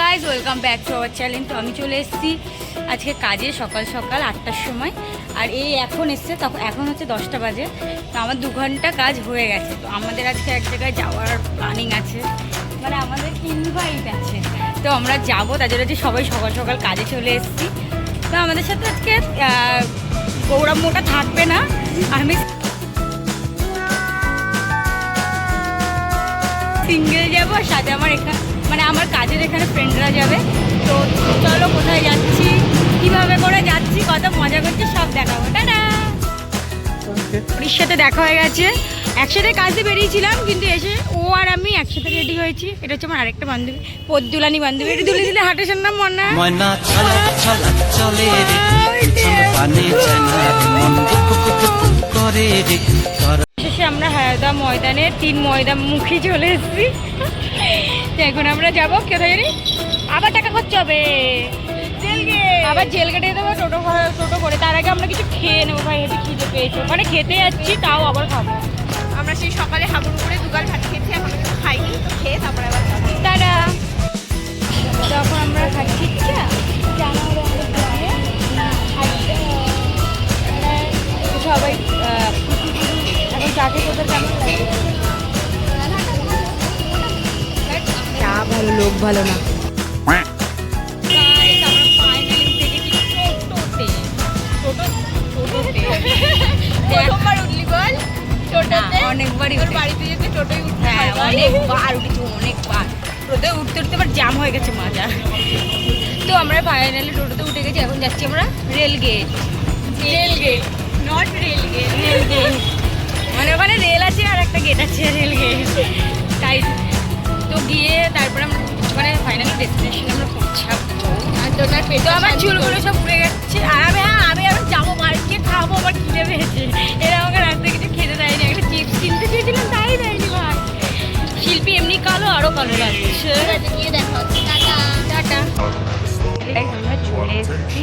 Guys welcome back to our channel তো আমি চলে এসেছি আজকে কাজে সকাল সকাল আটটার সময়। আর এই এখন এসছে তখন এখন হচ্ছে দশটা বাজে। তো আমার দু ঘণ্টা কাজ হয়ে গেছে। তো আমাদের আজকে এক জায়গায় যাওয়ার প্ল্যানিং আছে। মানে আমাদের ইনভাইট আছে। তো আমরা যাব তার জন্য যে সবাই সকাল সকাল কাজে চলে এসেছি। তো আমাদের সাথে আজকে আহ, গৌরাম্যটা থাকবে না। আমি সিঙ্গেল যাব আর সাথে আমার এখানে মানে আমার কাজের এখানে ফ্রেন্ডরা যাবে তো চলো কোথায় যাচ্ছি কীভাবে করে যাচ্ছি কত মজা করছি সব দেখাবো টাটা ওর সাথে দেখা হয়ে গেছে একসাথে কাজে বেরিয়েছিলাম কিন্তু এসে ও আর আমি একসাথে রেডি হয়েছি এটা হচ্ছে আমার আরেকটা বান্ধবী পদ্দুলানি বান্ধবী এটা দুলে দিলে হাটের নাম মনে হয়? চলে রে পানে না মন করে রে হায়দা ময়দানে তিন ময়দান মুখী চলে এসেছি। এখন আমরা যাব কোথায় জানি? আবার টাকা খরচ হবে। আবার জেল কেটে দেবো টোটো টোটো করে তার আগে আমরা কিছু খেয়ে নেব ভাই হেঁটে খিদে পেয়েছি। মানে খেতে যাচ্ছি তাও আবার খাব। আমরা সেই সকালে হাবুড় করে দুগাল ভাত খেয়েছি এখন কিছু খাইনি তো খেয়ে তারপরে আবার তারা। তখন আমরা খাচ্ছি সবাই আহ, এখন চা খেতে তোদের কেমন লাগে? চা ভালো লোক ভালো না। অনেকবারই তোর বাড়িতে যেতে টোটোই উঠতে হ্যাঁ হয়? অনেকবার উঠেছি অনেকবার। টোটোতে উঠতে উঠতে আবার জাম হয়ে গেছে মাজা তো আমরা ফাইনালি টোটোতে উঠে গেছি এখন যাচ্ছি আমরা rail gate rail gate not rail gate rail gate একটা গেট আছে রেল। গেট তাই তো গিয়ে তারপরে আমরা মানে ফাইনালি ডেস্টিনেশনে আমরা পৌঁছাবো। আর তো না পেটে আমার চুলগুলো সব উড়ে গেছে। আর আমি হ্যাঁ আমি আবার যাব গিয়ে খাব আবার খিদে পেয়েছে এরা আমাকে রাস্তায় কিছু খেতে দেয়নি একটা চিপস কিনতে চেয়েছিলাম তাই দেয়নি ভাই। শিল্পী এমনি কালো আরও কালো লাগছে। টাটা। আমরা চলে এসেছি।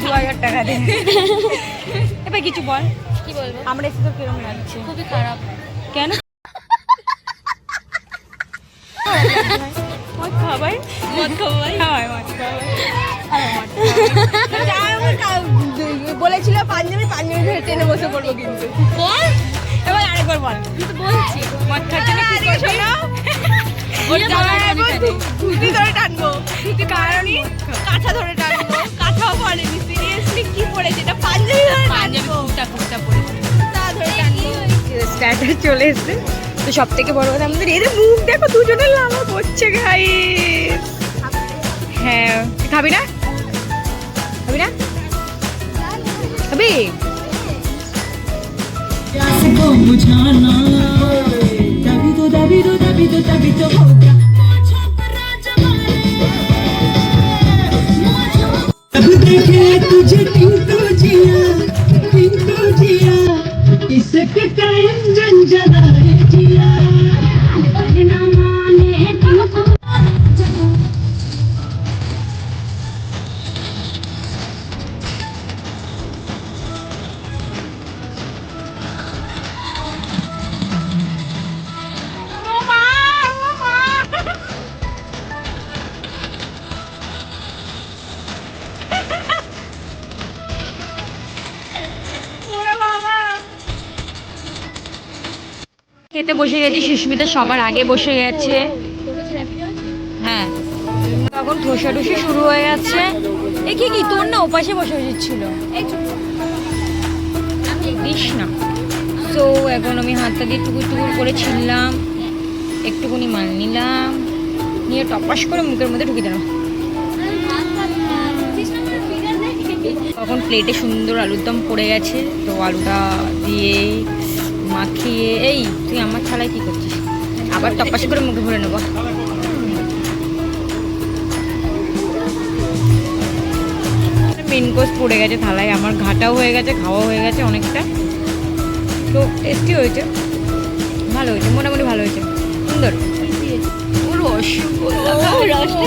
দু হাজার টাকা দে এবার কিছু বল কি বলব আমরা এসে তো কিরম লাগছে খুবই খারাপ কেন মদ খাবাই মদ খাওয়াই খাওয়াই মদ খাওয়াই বলেছিল পাঞ্জাবি পাঞ্জাবি ধরে ট্রেনে বসে পড়ব কিন্তু বল এবার আরেকবার বল। বলছি মদ খাচ্ছি না কি করবি না ওর গিয়ে জামা জামা এখন এখানে ধুতি ধরে টানবো। ধুতি কারণই কাঁথা ধরে টানবো। কাঁথাও পরেনি সিরিয়াসলি কি পড়েছে এটা পাঞ্জাবি ধরে পাঞ্জাবি কুর্তা তা ধরে টানবো। স্ট্যাটাস চলে এসছে। তো সব থেকে বড় কথা আমাদের এদের মুখ দেখো দুজনের লামা পড়ছে গাই হ্যাঁ খাবি না? খাবি না? খাবি? को बुझाना तभी तो तभी तो तभी तो तभी तो होगा अब देखे तुझे पिंटू जिया पिंटू जिया इसके टाइम जंजना है খেতে বসে গেছি সুস্মিতা সবার আগে বসে গেছে। হ্যাঁ। তখন ঠোসাঠুসি শুরু হয়ে যাচ্ছে। এ কি কি? তোর না ওপাশে বসে ছিল দিস না। তো এখন আমি হাতটা দিয়ে টুকুর টুকুর করে ছিললাম একটুখানি মাল নিলাম। নিয়ে টপাস করে মুখের মধ্যে ঢুকে দিলাম। তখন প্লেটে সুন্দর আলুর দম পড়ে গেছে। তো আলুটা দিয়ে মাখিয়ে এই তুই আমার থালায় কি করছিস? আবার টপাস করে মুখে ভরে নেব। মেন কোর্স পড়ে গেছে থালায় আমার ঘাটাও হয়ে গেছে খাওয়া হয়ে গেছে অনেকটা। তো টেস্টি হয়েছে। ভালো হয়েছে মোটামুটি ভালো হয়েছে। সুন্দর। রসগোল্লা রসটা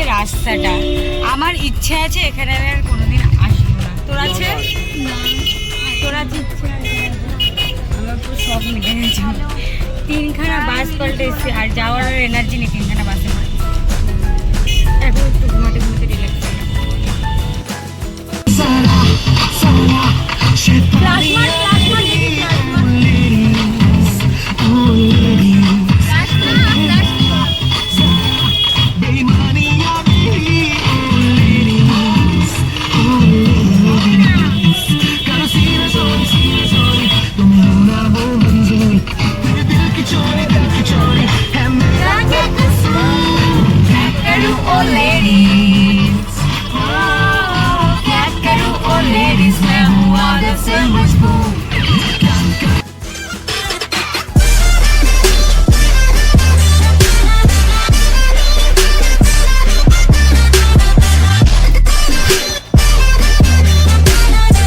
যে রাস্তাটা আমার ইচ্ছে আছে এখানে আমি আর কোনোদিন আসব না। তোর আছে? তোর আছে আমার পুরো সব মিলে গেছে। তিনখানা বাস পাল্টে এসছে আর যাওয়ার আর এনার্জি নেই তিনখানা বাসে Johnny, thank you, Johnny.